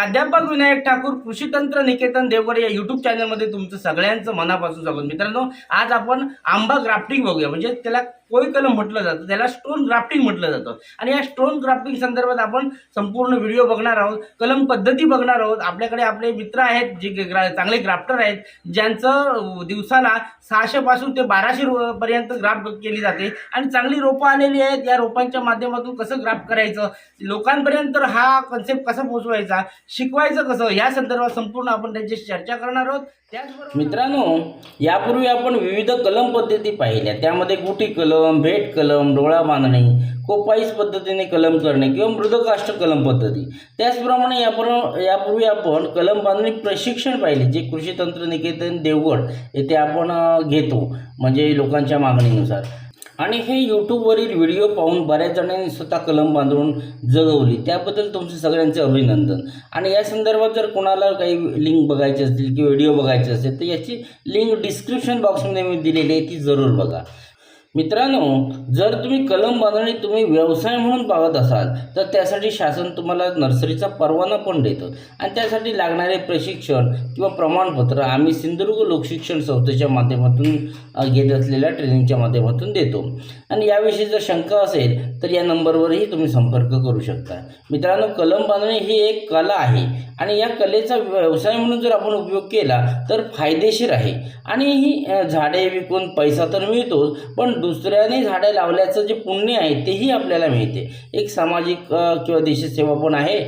प्राध्यापक विनायक ठाकूर कृषी तंत्र निकेतन देवकर या युट्यूब चॅनलमध्ये तुमचं सगळ्यांचं मनापासून स्वागत. मित्रांनो आज आपण आंबा ग्राफ्टिंग बघूया. म्हणजे त्याला कोई कलम म्हटलं जातं त्याला स्टोन ग्राफ्टिंग म्हटलं जातं. आणि या स्टोन ग्राफ्टिंग संदर्भात आपण संपूर्ण व्हिडिओ बघणार आहोत कलम पद्धती बघणार आहोत. आपल्याकडे आपले मित्र आहेत जे ग्रा चांगले ग्राफ्टर आहेत ज्यांचं दिवसाला सहाशेपासून ते बाराशे रो- पर्यंत ग्राफ्ट केली जाते. आणि चांगली रोपं आलेली आहेत या रोपांच्या माध्यमातून कसं ग्राफ्ट करायचं लोकांपर्यंत हा कन्सेप्ट कसा पोहोचवायचा शिकवायचं कसं या संदर्भात संपूर्ण आपण त्यांची चर्चा करणार आहोत. मित्रांनो यापूर्वी आपण विविध कलम पद्धती पाहिल्या. त्यामध्ये गुटी कलम भेट कलम डोळा बांधणे कोपाईस पद्धतीने कलम करणे किंवा मृदकाष्ट कलम पद्धती. त्याचप्रमाणे यापूर्वी यापूर्वी आपण कलम बांधणी प्रशिक्षण पाहिले जे कृषी तंत्र निकेतन देवगड येथे आपण घेतो म्हणजे लोकांच्या मागणीनुसार. आणि हे यूट्यूबवरील व्हिडिओ पाहून बऱ्याच जणांनी स्वतः कलम बांधून जगवली. त्याबद्दल तुमचे सगळ्यांचे अभिनंदन. आणि या संदर्भात जर कोणाला काही लिंक बघायची असतील किंवा व्हिडिओ बघायचे असेल तर याची लिंक डिस्क्रिप्शन बॉक्समध्ये मी दिलेली आहे ती जरूर बघा. मित्रांनो जर तुम्ही कलम बांधणी तुम्ही व्यवसाय म्हणून पाहत असाल तर त्यासाठी शासन तुम्हाला नर्सरीचा परवाना पण देतं. आणि त्यासाठी लागणारे प्रशिक्षण किंवा प्रमाणपत्र आम्ही सिंधुदुर्ग लोकशिक्षण संस्थेच्या माध्यमातून घेत असलेल्या ट्रेनिंगच्या माध्यमातून देतो. आणि याविषयी जर शंका असेल तर या नंबरवरही तुम्ही संपर्क करू शकता. मित्रांनो कलम बांधणे ही एक कला आहे आणि या कलेचा व्यवसाय म्हणून जर आपण उपयोग केला तर फायदेशीर आहे. आणि ही झाडे विकून पैसा तर मिळतोच पण दुसऱ्याने झाडे लावल्याचं जे पुण्य आहे तेही आपल्याला मिळते. एक सामाजिक किंवा देशसेवा पण आहे.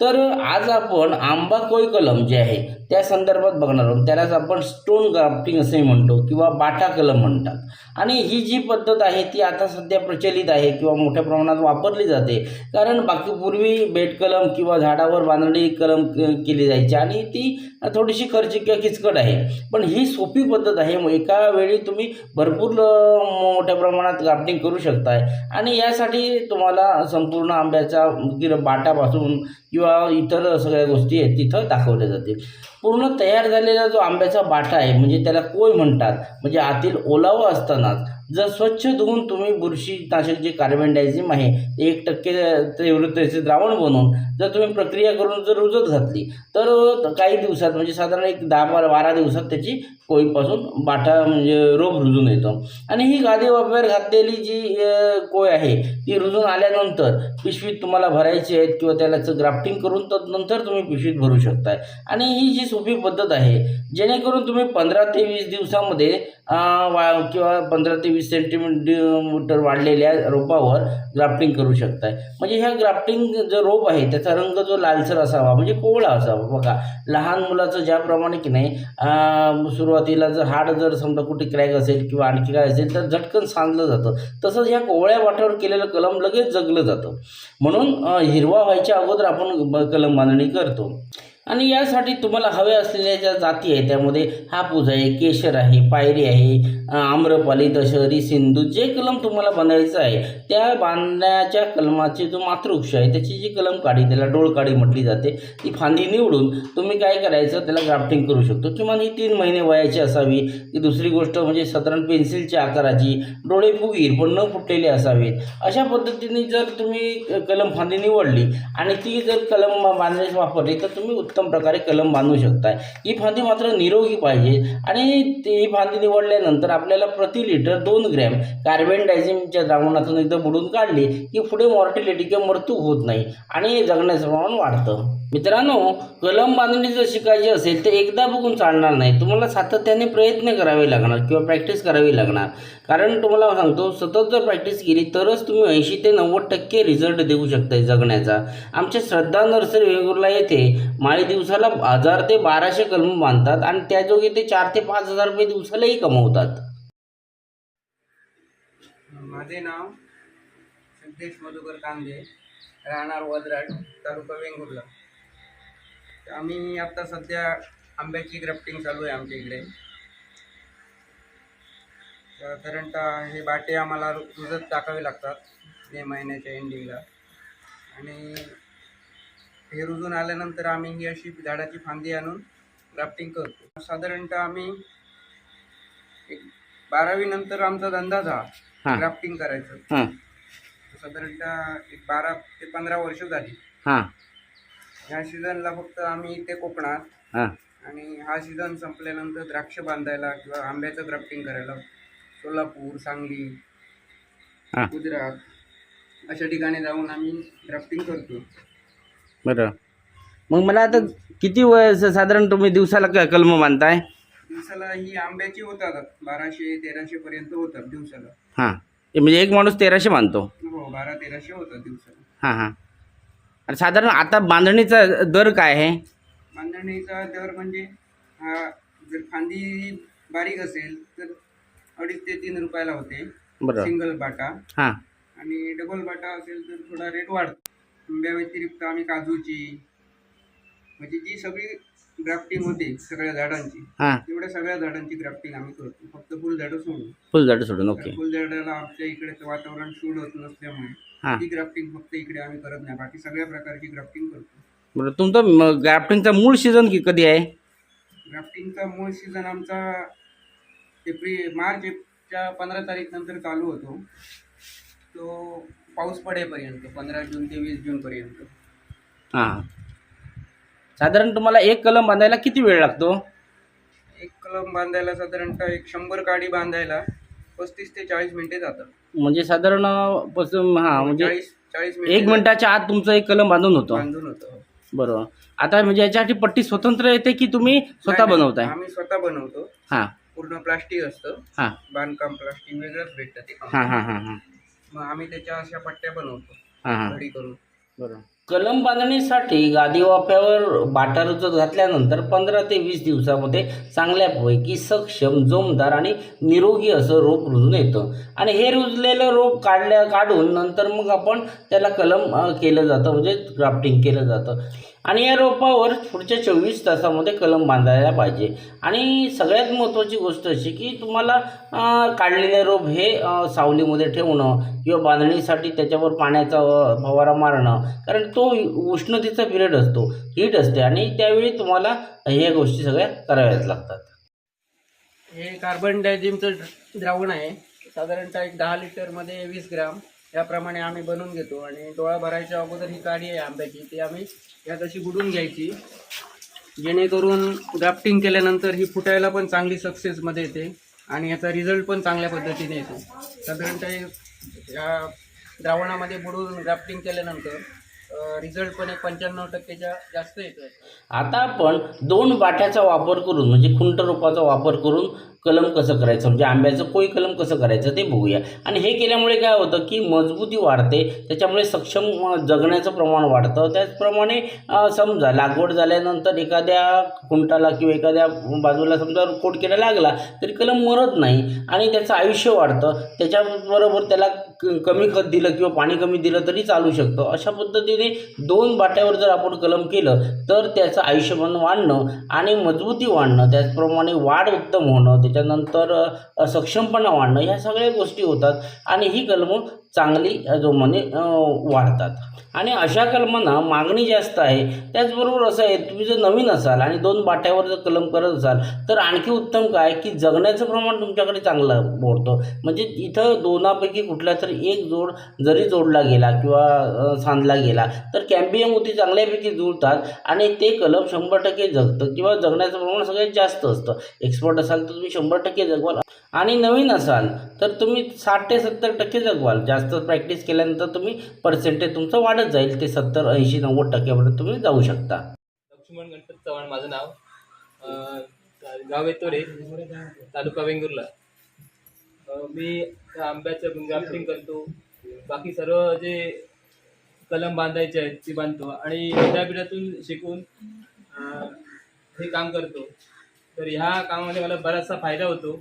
तर आज आपण आंबा कोय कलम जे आहे त्या संदर्भात बघणार आहोत. त्यालाच आपण स्टोन ग्राफ्टिंग असे म्हणतो किंवा बाटा कलम म्हणतात. आणि ही जी पद्धत आहे ती आता सध्या प्रचलित आहे किंवा मोठ्या प्रमाणात वापरली जाते. कारण बाकी पूर्वी बेट कलम किंवा झाडावर बांधणी कलम केली जायची आणि ती थोडीशी खर्चिक किंवा किचकट आहे. पण ही सोपी पद्धत आहे. मग एका वेळी तुम्ही भरपूर मोठ्या प्रमाणात ग्राफ्टिंग करू शकताय. आणि यासाठी तुम्हाला संपूर्ण आंब्याचा किंवा बाटापासून किंवा इतर सगळ्या गोष्टी आहेत तिथं दाखवल्या जातील. पूर्ण तयार झालेला जो आंब्याचा बाटा आहे म्हणजे त्याला कोय म्हणतात? म्हणजे आतील ओलावा असतानाच. जर स्वच्छ धुवून तुम्ही बुरशीनाशक जे कार्बन डायझिम आहे ते एक टक्के तीव्रतेचे द्रावण बनवून जर तुम्ही प्रक्रिया करून जर रुजत घातली तर काही दिवसात म्हणजे साधारण एक दहा बारा बारा दिवसात त्याची कोळीपासून बाटा म्हणजे रोग रुजून येतो. आणि ही गादी वापर घातलेली जी कोय आहे ती रुजून आल्यानंतर पिशवीत तुम्हाला भरायची आहेत किंवा त्यालाचं ग्राफ्टिंग करून तर नंतर तुम्ही पिशवीत भरू शकताय. आणि ही जी सोपी पद्धत आहे जेणेकरून तुम्ही पंधरा ते वीस दिवसामध्ये वा किंवा पंधरा ते वीस सेंटीमीटर वाढलेल्या रोपावर ग्राफ्टिंग करू शकताय. म्हणजे ह्या ग्राफ्टिंग जो रोप आहे त्याचा रंग जो लालसर असावा म्हणजे कोवळा असावा. बघा लहान मुलाचं ज्याप्रमाणे की नाही सुरुवातीला जर हाड जर समजा कुठे क्रॅक असेल किंवा आणखी काय असेल तर झटकन सांधलं जातं. तसंच ह्या कोवळ्या वाटावर केलेलं कलम लगेच जगलं जातं. म्हणून हिरवा व्हायच्या अगोदर आपण कलम बांधणी करतो. आणि यासाठी तुम्हाला हव्या असलेल्या ज्या जाती आहेत त्यामध्ये हापूस आहे केशर आहे पायरी आहे आम्रपाली दशहरी सिंधू जे कलम तुम्हाला बांधायचं आहे त्या बांधण्याच्या कलमाचे जो मातृवृक्ष आहे त्याची जी कलम काढी त्याला डोळकाडी म्हटली जाते ती फांदी निवडून तुम्ही काय करायचं त्याला ग्राफ्टिंग करू शकतो. किमान ही तीन महिने वयाची असावी. की दुसरी गोष्ट म्हणजे साधारण पेन्सिलच्या आकाराची डोळे फुगीर पण न फुटलेले असावेत. अशा पद्धतीने जर तुम्ही कलम फांदी निवडली आणि ती जर कलम बांधण्यास वापरली तर तुम्ही उत्तम उत्तम प्रकारे कलम बांधू शकताय. ही फांदी मात्र निरोगी पाहिजे आणि ती ही फांदी निवडल्यानंतर आपल्याला प्रति लिटर दोन ग्रॅम कार्बन डायझिमच्या द्रावणातून एकदा बुडून काढली की पुढे मॉर्टिलिटी किंवा मृत्यू होत नाही आणि जगण्याचं प्रमाण वाढतं. मित्रांनो कलम बांधणी जर शिकायची असेल तर एकदा बघून चालणार नाही. तुम्हाला सातत्याने प्रयत्न करावे लागणार किंवा प्रॅक्टिस करावी लागणार. कारण तुम्हाला सांगतो सतत जर प्रॅक्टिस केली तरच तुम्ही ऐंशी ते नव्वद टक्के रिझल्ट देऊ शकता जगण्याचा. आमच्या श्रद्धा नर्सरी वेंगुर्ला येथे माळी दिवसाला हजार ते बाराशे कलम बांधतात आणि त्याजोगे ते चार ते पाच हजार रुपये दिवसालाही कमवतात. माझे नाव सिद्धेश मधुकर कांदे राहणार वदराट तालुका वेंगुर्ला. आम्ही आता सध्या आंब्याची ग्राफ्टिंग चालू आहे आमच्या इकडे. साधारणतः हे बाटे आम्हाला रुजत टाकावे लागतात मे महिन्याच्या एंडिंगला आणि हे रुजून आल्यानंतर आम्ही ही अशी झाडाची फांदी आणून ग्राफ्टिंग करतो. साधारणतः आम्ही एक बारावी नंतर आमचा धंदा. झाला. ग्राफ्टिंग करायचं. साधारणतः एक बारा ते पंधरा वर्ष झाली. हां. ह्या सीझनला फक्त आम्ही इथे कोकणात. हां. आणि हा सीझन संपल्यानंतर द्राक्ष बांधायला किंवा आंब्याचं ग्राफ्टिंग करायला सोलापूर सांगली हां. गुजरात अशा ठिकाणी जाऊन आम्ही ग्राफ्टिंग करतो. बरं. मग मला आता किती वय साधारण तुम्ही दिवसाला क कलम बांधताय? दिवसाला ही आंब्याची होतात बाराशे तेराशे पर्यंत होतात दिवसाला. हां. म्हणजे एक माणूस तेराशे बांधतो. हो बारा तेराशे होतात दिवसाला. हां हां. आणि साधारण आता बांधणीचा दर काय आहे? बांधणीचा दर म्हणजे हा जर फांदी बारीक असेल तर अडीच ते तीन रुपयाला होते. बरं. Single Bata. हां. आणि डबल बाटा असेल तर थोडा रेट वाढतो. आंब्या व्यतिरिक्त आम्ही काजूची म्हणजे जी सगळी ग्राफ्टिंग होते सगळ्या झाडांची. हां. तेवढ्या सगळ्या झाडांची ग्राफ्टिंग आम्ही करतो. फक्त फुलझाडं सोडून. फुलझाडं सोडून ओके फुलझाडाला आमच्या इकडे वातावरण सूट होत नसल्यामुळे हां. ती ग्राफ्टिंग फक्त इकडे आम्ही करत नाही. बाकी सगळ्या प्रकारची ग्राफ्टिंग करतो. बरं तुमचं ग्राफ्टिंगचा मूळ सीझन की कधी आहे? ग्राफ्टिंगचा मूळ सीझन आमचा एप्रिल मार्चच्या पंधरा तारीख नंतर चालू होतो. तो पाऊस पडेपर्यंत पंधरा जून ते वीस जूनपर्यंत. हां. साधारण तुम्हाला एक कलम बांधायला किती वेळ लागतो? एक कलम बांधायला साधारणतः एक शंभर काडी बांधायला पस्तीस ते चाळीस मिनिटे जातात. म्हणजे साधारणपासून हां म्हणजे चाळीस चाळीस एक मिनिटे मिनिटाच्या आत तुमचं एक कलम बांधून होतो. बांधून होतं. बरोबर. आता म्हणजे याच्यासाठी पट्टी स्वतंत्र येते की तुम्ही स्वतः नाही, नाही. बनवताय? आम्ही स्वतः बनवतो. हां. पूर्ण प्लास्टिक असतं. हां. बांधकाम प्लास्टिक वेगळंच भेटतं ते हां हां हां हां. मग आम्ही त्याच्या अशा पट्ट्या बनवतो. हां हां. घडी करून. बरोबर. कलम बांधणीसाठी गादी वाफ्यावर बाटा रुजत घातल्यानंतर पंधरा ते वीस दिवसामध्ये चांगल्यापैकी सक्षम जोमदार आणि निरोगी असं रोप रुजून येतं. आणि हे रुजलेलं रोप काढल्या काढून नंतर मग आपण त्याला कलम केलं जातं म्हणजे ग्राफ्टिंग केलं जातं. आणि या रोपावर पुढच्या चोवीस तासामध्ये कलम बांधायला पाहिजे. आणि सगळ्यात महत्त्वाची गोष्ट अशी की तुम्हाला काढलेले रोप हे सावलीमध्ये ठेवणं किंवा बांधणीसाठी त्याच्यावर पाण्याचा फवारा मारणं कारण तो उष्णतेचा पिरियड असतो हीट असते आणि त्यावेळी तुम्हाला ह्या गोष्टी सगळ्या कराव्याच लागतात. हे कार्बन डायझिमचं द्रावण आहे. साधारणतः एक दहा लिटरमध्ये वीस ग्राम. त्याप्रमाणे आम्ही बनवून घेतो आणि डोळा भरायच्या अगोदर ही काडी आहे आंब्याची ती आम्ही यात अशी बुडून घ्यायची. जेणेकरून ग्राफ्टिंग केल्यानंतर ही फुटायला पण चांगली सक्सेसमध्ये येते आणि याचा रिझल्ट पण चांगल्या पद्धतीने येतो. साधारणतः या द्रावणामध्ये बुडून ग्राफ्टिंग केल्यानंतर रिझल्ट पण एक पंच्याण्णव टक्केच्या जास्त येतो आता आपण दोन बाट्याचा वापर करून म्हणजे खुंट रोपाचा वापर करून कलम कसं करायचं? म्हणजे आंब्याचं कोई कलम कसं करायचं ते बघूया. आणि हे केल्यामुळे काय होतं की मजबूती वाढते त्याच्यामुळे सक्षम जगण्याचं प्रमाण वाढतं. त्याचप्रमाणे समजा लागवड झाल्यानंतर एखाद्या कुंटाला किंवा एखाद्या बाजूला समजा कोटकिडा लागला तरी कलम मरत नाही आणि त्याचं आयुष्य वाढतं. त्याच्याबरोबर त्याला क कमी खत दिलं किंवा पाणी कमी दिलं तरी चालू शकतं. अशा पद्धतीने दोन बाट्यावर जर आपण कलम केलं तर त्याचं आयुष्यमान वाढणं आणि मजबूती वाढणं त्याचप्रमाणे वाढ उत्तम होणं त्याच्यानंतर सक्षमपणा वाढणं ह्या सगळ्या गोष्टी होतात आणि ही कलमं चांगली जोमाने वाढतात. आणि अशा कलमांना मागणी जास्त आहे. त्याचबरोबर असं आहे तुम्ही जर नवीन असाल आणि दोन बाट्यावर जर कलम करत असाल तर आणखी उत्तम काय? की जगण्याचं प्रमाण तुमच्याकडे चांगलं बोलतं म्हणजे इथं दोनापैकी कुठला तरी एक जोड जरी जोडला गेला किंवा सांधला गेला तर कॅम्बियम उती चांगल्यापैकी जुळतात आणि ते कलम शंभर टक्के जगतं किंवा जगण्याचं प्रमाण सगळ्यात जास्त असतं. एक्सपर्ट असाल तर तुम्ही शंभर टक्के जगवाल. आणि नवीन असाल तर तुम्ही साठ ते सत्तर टक्के जगवाल. जास्त प्रॅक्टिस केल्यानंतर तुम्ही पर्सेंटेज तुमचं वाढत जाईल. ते सत्तर ऐंशी नव्वद टक्क्यापर्यंत तुम्ही जाऊ शकता. लक्ष्मण गणपत चव्हाण माझं नाव. गाव येतोरे तालुका वेंगुर्ला. मी आंब्याचं ग्राफ्टिंग करतो. बाकी सर्व जे कलम बांधायचे आहेत ते बांधतो. आणि विद्यापीठातून शिकून हे काम करतो. तर ह्या कामामध्ये मला बराचसा फायदा होतो.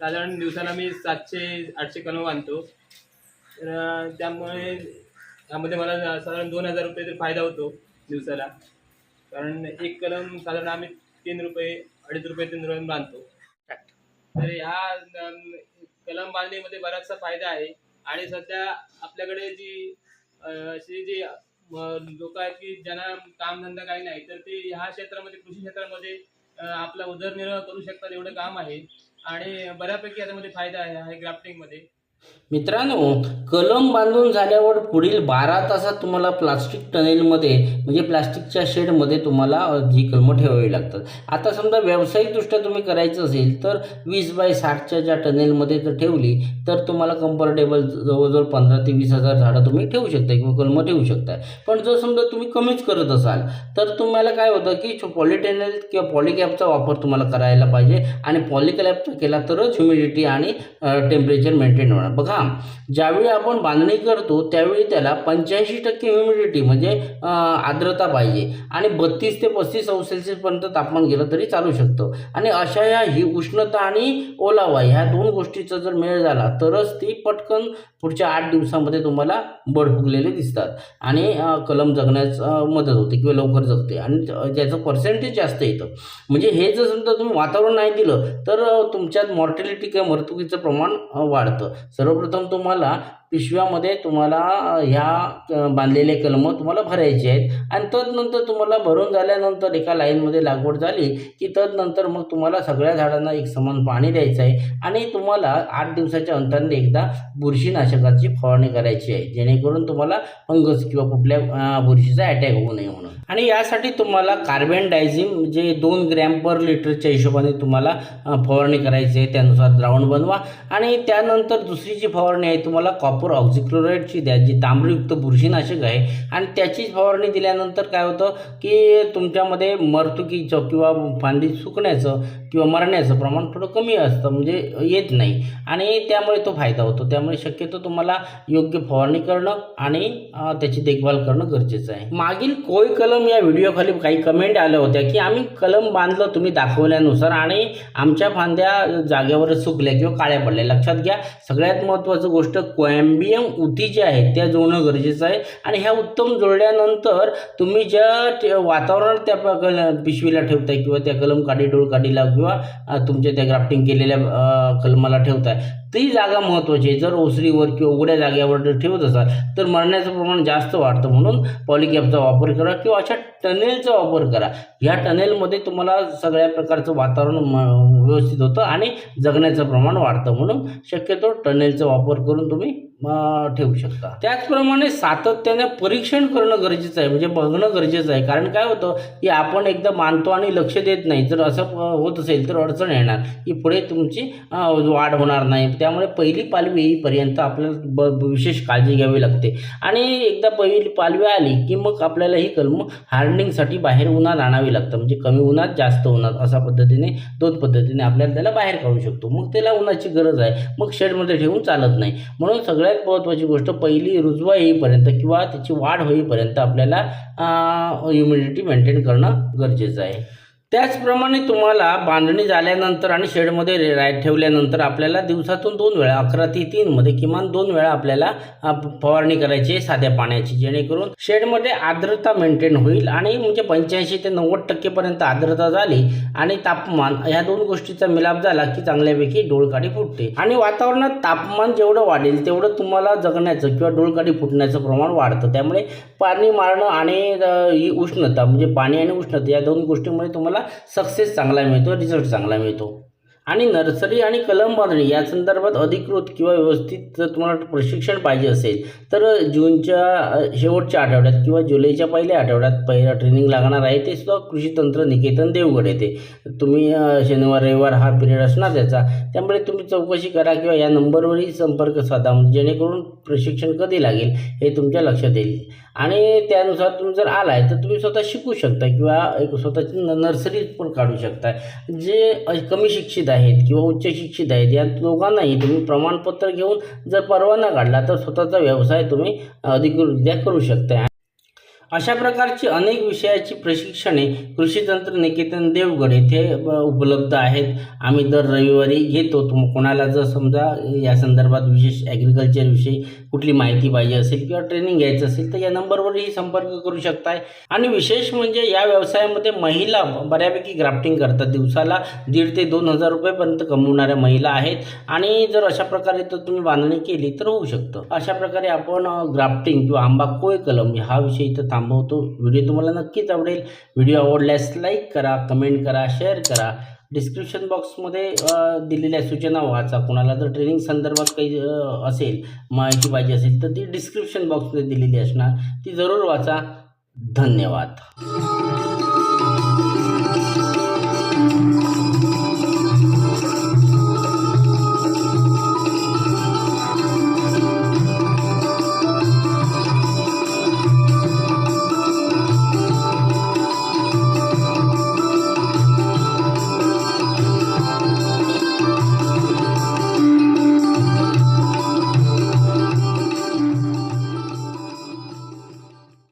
साधारण दिवसाला मी सातशे आठशे कलम आणतो. तर त्यामुळे त्यामध्ये मला साधारण दोन हजार रुपये तरी फायदा होतो दिवसाला. कारण एक कलम साधारण आम्ही तीन रुपये अडीच रुपये तीन रुपये बांधतो तर ह्या कलम बांधणीमध्ये बराचसा फायदा आहे. आणि सध्या आपल्याकडे जी अशी जी लोक आहेत की ज्यांना कामधंदा काही नाही तर ते ह्या क्षेत्रामध्ये कृषी क्षेत्रामध्ये आपला उदरनिर्वाह करू शकतात एवढं काम आहे. आणि बऱ्यापैकी याच्यामध्ये फायदा आहे आहे ग्राफ्टिंगमध्ये मित्रांनो कलम बांधून झाल्यावर पुढील बारा तासात तुम्हाला प्लास्टिक टनेलमध्ये म्हणजे प्लास्टिकच्या शेडमध्ये तुम्हाला जी कलमं ठेवावी लागतात. आता समजा व्यावसायिकदृष्ट्या तुम्ही करायचं असेल तर वीस बाय साठच्या ज्या टनेलमध्ये जर ठेवली तर तुम्हाला कम्फर्टेबल जवळजवळ पंधरा ते वीस हजार झाडं तुम्ही ठेवू शकता किंवा कलमं ठेवू शकता. पण जर समजा तुम्ही कमीच करत असाल तर तुम्हाला काय होतं की पॉलिटेनल किंवा पॉलिकॅपचा वापर तुम्हाला करायला पाहिजे आणि पॉलिकॅपचा केला तरच ह्युमिडिटी आणि टेम्परेचर मेंटेन होणार. बघा ज्यावेळी आपण बांधणी करतो त्यावेळी त्याला पंच्याऐंशी टक्के ह्युमिडिटी म्हणजे आर्द्रता पाहिजे. आणि बत्तीस ते पस्तीस अंश सेल्सिअसपर्यंत तापमान गेलं तरी चालू शकतं. आणि अशा या ही उष्णता आणि ओलावा ह्या दोन गोष्टीचा जर मेळ झाला तरच ती पटकन पुढच्या आठ दिवसामध्ये तुम्हाला बड फुगलेले दिसतात. आणि कलम जगण्यास मदत होते किंवा लवकर जगते. आणि ज्याचं पर्सेंटेज जास्त येतं म्हणजे हे जर समजा तुम्ही वातावरण नाही दिलं तर तुमच्यात मॉर्टॅलिटी किंवा मृत्युकीचं प्रमाण वाढतं. सर्वप्रथम तुम्हाला पिशव्यामध्ये तुम्हाला ह्या बांधलेले कलमं तुम्हाला भरायचे आहेत. आणि तदनंतर तुम्हाला भरून झाल्यानंतर एका लाईनमध्ये लागवड झाली की तदनंतर मग तुम्हाला सगळ्या झाडांना एक समान पाणी द्यायचं आहे. आणि तुम्हाला आठ दिवसाच्या अंतराने एकदा बुरशीनाशकाची फवारणी करायची आहे. जेणेकरून तुम्हाला फंगस किंवा कुठल्या बुरशीचा अटॅक होऊ नये म्हणून. आणि यासाठी तुम्हाला कार्बन डायझिम जे दोन ग्रॅम पर लिटरच्या हिशोबाने तुम्हाला फवारणी करायची आहे. त्यानुसार द्रावण बनवा. आणि त्यानंतर दुसरी जी फवारणी आहे तुम्हाला कॉपर ऑक्झिक्लोराईडची द्या जी तांबयुक्त बुरशीनाशक आहे. आणि त्याचीच फवारणी दिल्यानंतर काय होतं की तुमच्यामध्ये मरतुकीचं किंवा फांदी सुकण्याचं किंवा मरण्याचं प्रमाण थोडं कमी असतं म्हणजे येत नाही. आणि त्यामुळे तो फायदा होतो. त्यामुळे शक्यतो तुम्हाला योग्य फवारणी करणं आणि त्याची देखभाल करणं गरजेचं आहे. मागील कोय कलम या व्हिडिओखाली काही कमेंट आल्या होत्या की आम्ही कलम बांधलं तुम्ही दाखवल्यानुसार आणि आमच्या फांद्या जागेवरच सुकल्या किंवा काळ्या पडल्या. लक्षात घ्या सगळ्यात महत्त्वाचं गोष्ट कोयंबियम उती ज्या आहेत त्या जुळणं गरजेचं आहे. आणि ह्या उत्तम जुळल्यानंतर तुम्ही ज्या वातावरणात त्या प- पिशवीला ठेवताय किंवा त्या कलम काडी डोळ काडीला किंवा तुमच्या त्या ग्राफ्टिंग केलेल्या कलमाला ठेवताय. ती जागा महत्त्वाची आहे. जर ओसरीवर किंवा उघड्या जागेवर जर ठेवत असाल तर मरण्याचं प्रमाण जास्त वाढतं. म्हणून पॉलिकॅपचा वापर करा किंवा अशा टनेलचा वापर करा. ह्या टनेलमध्ये तुम्हाला सगळ्या प्रकारचं वातावरण म- व्यवस्थित होतं आणि जगण्याचं प्रमाण वाढतं. म्हणून शक्यतो टनेलचा वापर करून तुम्ही ठेवू शकता. त्याचप्रमाणे सातत्याने परीक्षण करणं गरजेचं आहे म्हणजे बघणं गरजेचं आहे. कारण काय होतं की आपण एकदा मानतो आणि लक्ष देत नाही जर असं होत असेल तर अडचण येणार की पुढे तुमची वाढ होणार नाही. त्यामुळे पहिली पालवी येईपर्यंत आपल्याला ब विशेष काळजी घ्यावी लागते. आणि एकदा पहिली पालवी आली की मग आपल्याला ही कलम हार्डनिंगसाठी बाहेर उन्हात आणावी लागतं. म्हणजे कमी उन्हात जास्त उन्हात अशा पद्धतीने दोन पद्धतीने आपल्याला त्याला बाहेर काढू शकतो. मग त्याला उन्हाची गरज आहे. मग शेडमध्ये ठेवून चालत नाही. म्हणून सगळ्या सगळ्यात महत्त्वाची गोष्ट पहिली रुजवा येईपर्यंत किंवा त्याची वाढ होईपर्यंत आपल्याला ह्युमिडिटी मेंटेन करणं गरजेचं आहे. त्याचप्रमाणे तुम्हाला बांधणी झाल्यानंतर आणि शेडमध्ये रे- ठेवल्यानंतर आपल्याला दिवसातून दोन वेळा अकरा ते तीनमध्ये किमान दोन वेळा आपल्याला फवारणी करायची आहे साध्या पाण्याची. जेणेकरून शेडमध्ये आर्द्रता मेंटेन होईल आणि म्हणजे पंच्याऐंशी ते नव्वद टक्केपर्यंत आर्द्रता झाली आणि तापमान ह्या दोन गोष्टीचा मिलाप झाला की चांगल्यापैकी डोळकाठी फुटते. आणि वातावरणात तापमान जेवढं वाढेल तेवढं तुम्हाला जगण्याचं किंवा डोळकाठी फुटण्याचं प्रमाण वाढतं. त्यामुळे पाणी मारणं आणि ही उष्णता म्हणजे पाणी आणि उष्णता या दोन गोष्टीमुळे तुम्हाला सक्सेस चांगला मिळतो रिझल्ट चांगला मिळतो. आणि नर्सरी आणि कलम बांधणी या संदर्भात अधिकृत किंवा व्यवस्थित जर तुम्हाला प्रशिक्षण पाहिजे असेल तर जूनच्या शेवटच्या आठवड्यात किंवा जुलैच्या पहिल्या आठवड्यात पहिला ट्रेनिंग लागणार आहे ते सुद्धा कृषी तंत्र निकेतन देवगड येते. तुम्ही शनिवार रविवार हा पिरियड असणार त्याचा त्यामुळे तुम्ही चौकशी करा किंवा या नंबरवरही संपर्क साधा जेणेकरून प्रशिक्षण कधी लागेल हे तुमच्या लक्षात येईल. आणि त्यानुसार तुम्ही जर आलाय तर तुम्ही स्वतः शिकू शकता किंवा एक स्वतःची न- नर्सरी पण काढू शकता. जे कमी शिक्षित आहेत किंवा उच्च शिक्षित आहेत. या दोघांनाही तुम्ही प्रमाणपत्र घेऊन जर परवाना काढला तर स्वतःचा व्यवसाय तुम्ही अधिकृतरित्या करू शकता अशा प्रकारची अनेक विषयाची प्रशिक्षणे कृषी तंत्र निकेतन देवगड येथे उपलब्ध आहेत. आम्ही दर रविवारी घेतो. तुम कोणाला जर समजा या संदर्भात विशेष ॲग्रिकल्चरविषयी कुठली माहिती पाहिजे असेल किंवा ट्रेनिंग घ्यायचं असेल तर या नंबरवरही संपर्क करू शकताय. आणि विशेष म्हणजे या व्यवसायामध्ये महिला बऱ्यापैकी ग्राफ्टिंग करतात. दिवसाला दीड ते दोन हजार रुपयेपर्यंत कमवणाऱ्या महिला आहेत. आणि जर अशा प्रकारे तर तुम्ही बांधणी केली तर होऊ शकतं. अशा प्रकारे आपण ग्राफ्टिंग किंवा आंबा कोय कलम हा विषय इथं थांबवतो. व्हिडिओ तुम्हाला नक्कीच आवडेल. व्हिडिओ आवडल्यास लाईक करा कमेंट करा शेअर करा. डिस्क्रिप्शन बॉक्समध्ये दिलेल्या सूचना व्हायचा कोणाला जर ट्रेनिंग संदर्भात काही असेल माहिती पाहिजे असेल तर ती डिस्क्रिप्शन बॉक्समध्ये दिलेली असणार. ती जरूर वाचा. धन्यवाद.